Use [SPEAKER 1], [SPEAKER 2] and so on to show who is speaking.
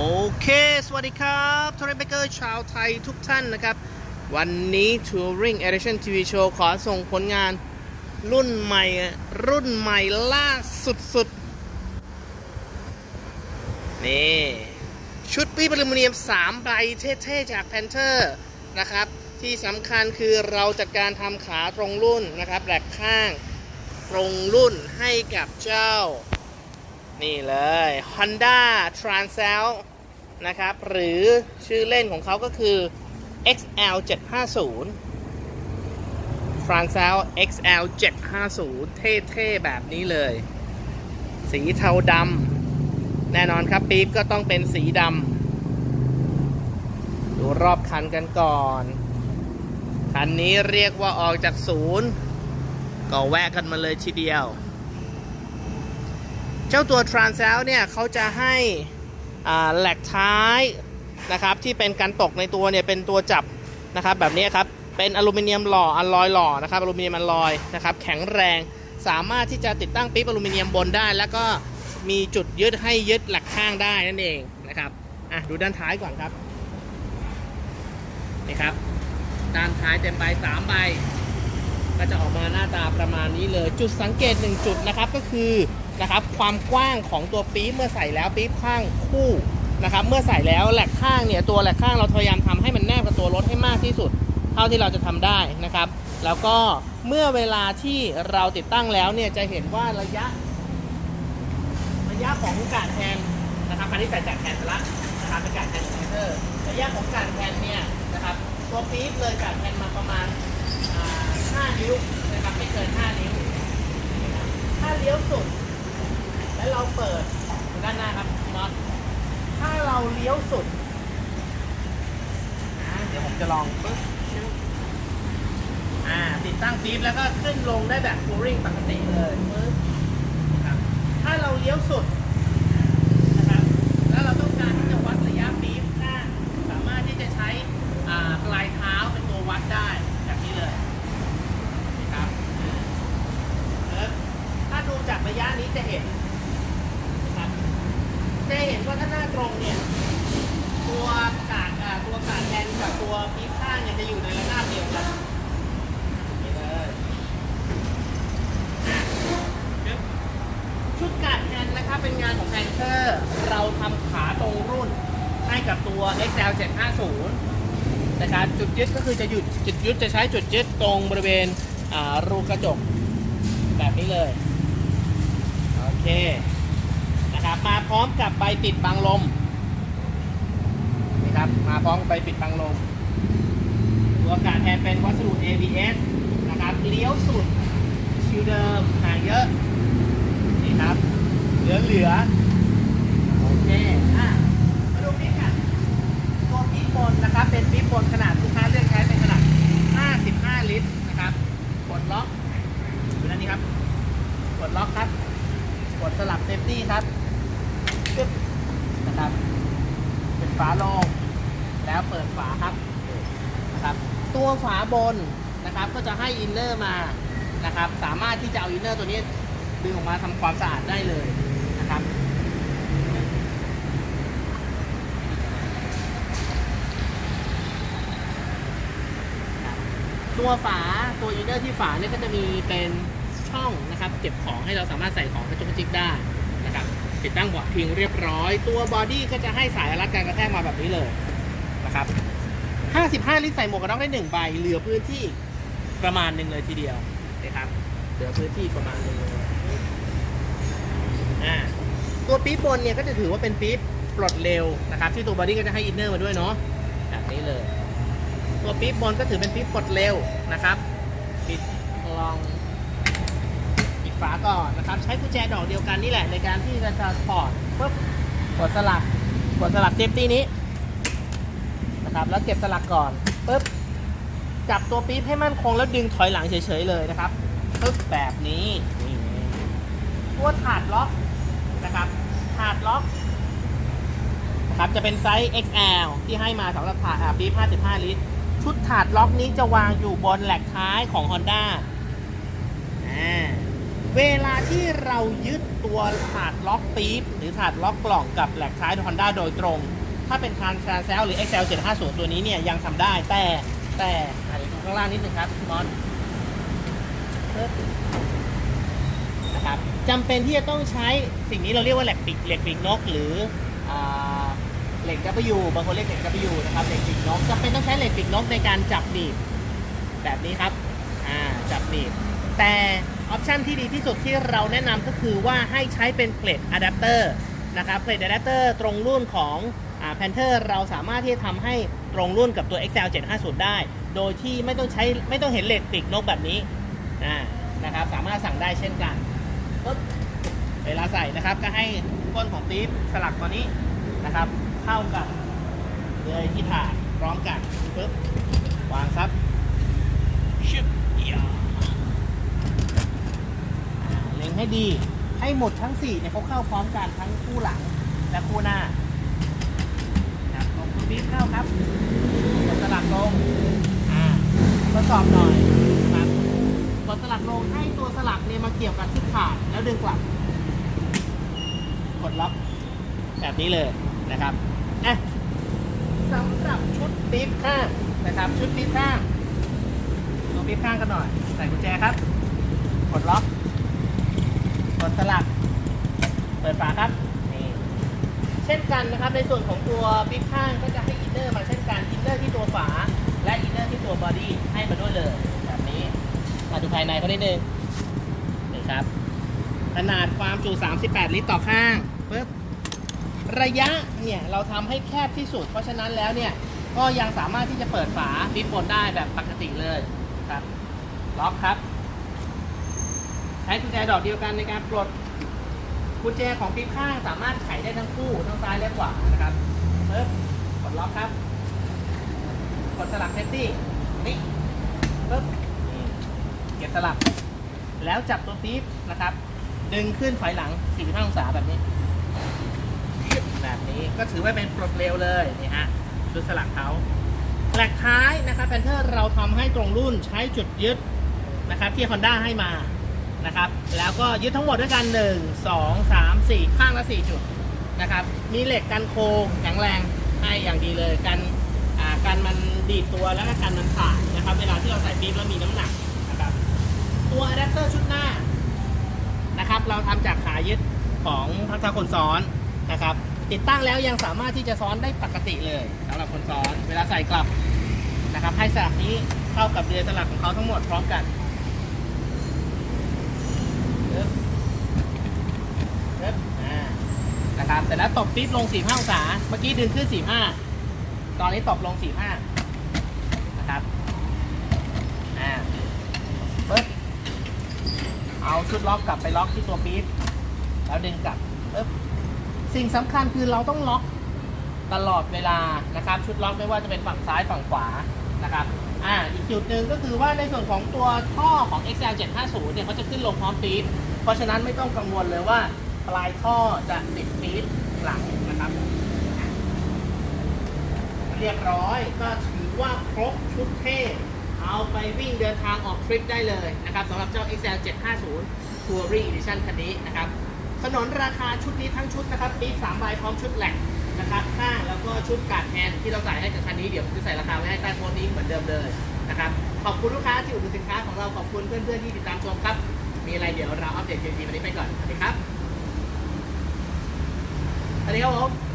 [SPEAKER 1] โอเค สวัสดีครับทัวริเบเกอร์ชาวไทยทุกท่านนะครับ วันนี้ Touring Edition TV Show ขอส่งผลงานรุ่นใหม่ รุ่นใหม่ล่าสุดๆนี่ ชุดปีบอลูมิเนียม 3 ใบเท่ๆ จาก Panther นะครับ ที่สำคัญคือเราจัดการทำขาตรงรุ่นนะครับแหลกข้างตรงรุ่นให้กับเจ้า นี่เลย Honda Transel นะครับ หรือชื่อเล่นของเขาก็คือ XL 750 Transel XL 750 เท่ๆ แบบนี้เลย สีเทาดำแน่นอนครับปี๊บก็ต้องเป็นสีดำดูรอบคันกันก่อน คันนี้เรียกว่าออกจากศูนย์ ก็แวะกันมาเลยทีเดียว เจ้าตัว Transel เนี่ยเขาจะให้แหลกท้ายนะครับที่เป็นการตกในตัวเนี่ยเป็นตัวจับนะครับแบบนี้ครับเป็นอลูมิเนียมหล่ออลลอยหล่อนะครับอลูมิเนียมอลลอยนะครับแข็งแรงสามารถที่จะติดตั้งปิ๊บอลูมิเนียมบนได้ แล้วก็มีจุดยึดให้ยึดหลักข้างได้นั่นเองนะครับอะดูด้านท้ายก่อนครับนี่ครับด้านท้ายเต็มใบสามใบก็จะออกมาหน้าตาประมาณนี้เลย จุดสังเกตหนึ่งจุดนะครับก็คือ นะครับความกว้างของตัวปี๊บเมื่อใส่แล้วปี๊บข้างคู่นะครับเมื่อใส่แล้วแหลกข้างเนี่ยตัวแหลกข้างเราพยายามทำให้มันแนบกับตัวรถให้มากที่สุด เท่าที่เราจะทำได้นะครับ แล้วก็เมื่อเวลาที่เราติดตั้งแล้วเนี่ยจะเห็นว่าระยะ ระยะของกาดแทนนะครับคันที่ใส่กาดแทนไปละนะครับเป็นกาดแทนเซนเตอร์ระยะของกาดแทนเนี่ยนะครับตัวปี๊บเลยกาดแทนมาประมาณอ่า5นิ้วนะครับไม่เกิน 5 นิ้วถ้าเลี้ยวสุด แล้วเราเปิดด้านหน้าครับพี่น็อตถ้าเราเลี้ยวสุดเดี๋ยวผมจะลองปึ๊บอ่าติดตั้งปี๊บแล้วก็ขึ้นลงได้แบบฟูริงปกติเลยปึ๊บครับถ้าเราเลี้ยวสุดนะครับแล้วเราต้องการที่จะวัดระยะปี๊บหน้าสามารถที่จะใช้อ่าปลายเท้าเป็นตัววัดได้แบบนี้เลย นะครับเออถ้าดูจากระยะนี้จะเห็นนะครับจะเห็นว่าถ้าหน้าตรงเนี่ย ตัวกาดอ่าตัวกาดแทนกับตัวปี๊บข้างเนี่ยจะอยู่ในระนาบเดียวกันนี่เลยอะจึ๊บชุดกาดแทนนะครับเป็นงานของแพนเ e อร์เราทำขาตรงรุ่นให้กับตัว XL 750นะครับจุดยึดก็คือจะหยุดจุดยึดจะใช้จุดยึดตรงบริเวณรูกระจกแบบนี้เลย โอเคนะครับมาพร้อมกับใบปิดบังลมนะครับมาพร้อมกับใบปิดบังลมตัวอากาศแทนเป็นวัสดุ ABS นะครับเลี้ยวสุดชิวเดิมห่างเยอะนี่ครับเหลือเหลือโอเคอะมาดูนี่กันตัว ปี๊บบนนะครับ เป็นปี๊บบนขนาดลูกค้าเลือกใช้เป็นขนาด 55 ลิตรนะครับ กดล็อกดูด้านนี้ครับ กดล็อกครับ กดสลับเซฟตี้ครับปึ๊บนะครับเป็นฝาโลงแล้วเปิดฝาครับนะครับ ตัวฝาบนนะครับ ก็จะให้อินเนอร์มานะครับ สามารถที่จะเอาอินเนอร์ตัวนี้ดึงออกมาทำความสะอาดได้เลยนะครับ ตัวฝาตัวอินเนอร์ที่ฝาเนี่ยก็จะมีเป็นช่องนะครับเก็บของให้เราสามารถใส่ของกระจุกกระจิกได้นะครับติดตั้งเบาะพิงเรียบร้อย ตัวบอดี้ก็จะให้สายรัดการกระแทกมาแบบนี้เลยนะครับ 55 ลิตรใส่หมวกกันน็อกได้หนึ่งใบเหลือพื้นที่ประมาณหนึ่งเลยทีเดียวนะครับเหลือพื้นที่ประมาณหนึ่งเลยตัวปี๊บบนเนี่ยก็จะถือว่าเป็นปี๊บปลดเร็วนะครับ ที่ตัวบอดี้ก็จะให้อินเนอร์มาด้วยเนาะแบบนี้เลย ตัวปี๊บบนก็ถือเป็นปี๊บกดเร็วนะครับ ปิดลองปิดฝาก่อนนะครับ ใช้กุญแจดอกเดียวกันนี่แหละในการที่จะจะถอดปุ๊บกดสลักกดสลักเซฟตี้นี้นะครับ แล้วเก็บสลักก่อนปุ๊บจับตัวปี๊บให้มั่นคงแล้วดึงถอยหลังเฉยๆเลยนะครับปุ๊บแบบนี้ตัวถาดล็อกนะครับถาดล็อกนะครับจะเป็นไซส์ XL ที่ให้มาสำหรับถาดอ่าปี๊บ55 ลิตร ชุดถาดล็อกนี้จะวางอยู่บนแหลกท้ายของ Honda อ่าเวลาที่เรายึดตัวถาดล็อกปี๊บหรือถาดล็อกกล่องกับแหลกท้าย Honda โดยตรง ถ้าเป็นทางทราเซลหรือ XL 750 ตัวนี้เนี่ยยังทำได้แต่แต่อะเดี๋ยวดูข้างล่างนิดนึงครับมอนนะครับจำเป็นที่จะต้องใช้สิ่งนี้เราเรียกว่าเหลกปีกเหล็กปีกนกหรืออ เหล็ก W บางคนเรียกเหล็ก W นะครับเหล็กปีกนกจำเป็นต้องใช้เหล็กปีกนกในการจับหนีบแบบนี้ครับอ่าจับหนีบแต่ออปชันที่ดีที่สุดที่เราแนะนำก็คือว่าให้ใช้เป็นเพลทอะแดปเตอร์นะครับเพลทอะแดปเตอร์ตรงรุ่นของแพนเทอร์เราสามารถที่จะทำให้ตรงรุ่นกับตัว XL 750 ได้ โดยที่ไม่ต้องใช้ไม่ต้องเห็นเหล็กปีกนกแบบนี้นะครับสามารถสั่งได้เช่นกันปึ๊บเวลาใส่นะครับก็ให้ก้นของปี๊บสลักตัวนี้นะครับ เข้ากับเลยที่ถาดพร้อมกันปึ๊บวางครับชึบเอียเล็งให้ดีให้หมดทั้ง4เนี่ยเขาเข้าพร้อมกันทั้งคู่หลังและคู่หน้าครับลงคุณบิ๊กเข้าครับกดสลักลงอ่าทดสอบหน่อยครับกดสลักลงให้ตัวสลักเนี่ยมาเกี่ยวกับที่ขาดแล้วดึงกลับกดล็อกแบบนี้เลยนะครับ อะสำหรับชุดปิ๊บข้างนะครับชุดปิ๊บข้างดูปิ๊บข้างกันหน่อย ใส่กุญแจครับ กดล็อก กดสลัก เปิดฝาครับนี่เช่นกันนะครับ ในส่วนของตัวบิ๊กข้างก็จะให้อินเนอร์มาเช่นกันอินเนอร์ที่ตัวฝา และอินเนอร์ที่ตัวบอดี้ให้มาด้วยเลยแบบนี้มาดูภายในเขาได้หนึ่งนี่ครับขนาดความจุ 38 ลิตรต่อข้างปึ๊บ ระยะเนี่ยเราทำให้แคบที่สุด เพราะฉะนั้นแล้วเนี่ยก็ยังสามารถที่จะเปิดฝาบิ๊กบนได้แบบปกติเลยครับล็อกครับ ใช้กุญแจดอกเดียวกันในการปลดกุญแจของปิ๊บข้างสามารถไขได้ทั้งคู่ทั้งซ้ายและขวานะครับปึ๊บกดล็อกครับ กดสลักเซฟตี้นี่ปึ๊บเก็บสลักแล้วจับตัวปิ๊บนะครับ ดึงขึ้นถอยหลัง45องศาแบบนี้ แบบนี้ก็ถือว่าเป็นปลดเร็วเลยนี่ฮะชุดสลักเขาแหลกท้ายนะครับแพนเทอร์เราทำให้ตรงรุ่นใช้จุดยึดนะครับที่ Honda ให้มานะครับแล้วก็ยึดทั้งหมดด้วยกัน 1 2 3 4 ข้างละ 4 จุดนะครับมีเหล็กกันโค้งแข็งแรงให้อย่างดีเลยกันอ่ากันมันดีดตัวแล้วก็กันมันขาดนะครับ เวลาที่เราใส่ปี๊บแล้วมีน้ำหนักนะครับตัวอะแดปเตอร์ชุดหน้านะครับ เราทำจากขายึดของพักทาคนซ้อนนะครับ ติดตั้งแล้วยังสามารถที่จะซ้อนได้ปกติเลยสำหรับคนซ้อนเวลาใส่กลับนะครับให้สลักนี้เข้ากับเรือสลักของเขาทั้งหมดพร้อมกันปึ๊บปึ๊บนะครับแต่แล้วตบปิ๊บลง 45องศา เมื่อกี้ดึงขึ้น 45 ตอนนี้ตบลง 45 นะครับ อ่าปึ๊บเอาชุดล็อกกลับไปล็อกที่ตัวปี๊บแล้วดึงกลับปึ๊บ สิ่งสำคัญคือเราต้องล็อกตลอดเวลานะครับ ชุดล็อกไม่ว่าจะเป็นฝั่งซ้ายฝั่งขวานะครับอ่าอีกจุดหนึ่งก็คือว่าในส่วนของตัวท่อของ XL 750เนี่ยเขาจะขึ้นลงพร้อมปี๊บเพราะฉะนั้นไม่ต้องกังวลเลยว่าปลายท่อจะติดปี๊บหลังนะครับ เรียบร้อยก็ถือว่าครบชุดเท่เอาไปวิ่งเดินทางออกทริปได้เลยนะครับสำหรับเจ้า XL 750 Touring Edition คันนี้นะครับ สนนราคาชุดนี้ทั้งชุดนะครับปีสามใบพร้อมชุดแหลกนะครับข้างแล้วก็ชุดกาดแทนที่เราใส่ให้กับคันนี้เดี๋ยวผมจะใส่ราคาไว้ให้ใต้โพสต์นี้เหมือนเดิมเลยนะครับขอบคุณลูกค้าที่อุดหนุนสินค้าของเราขอบคุณเพื่อนๆที่ติดตามชมครับ มีอะไรเดี๋ยวเราอัปเดตทีวันนี้ไปก่อนสวัสดีครับสวัสดีครับผม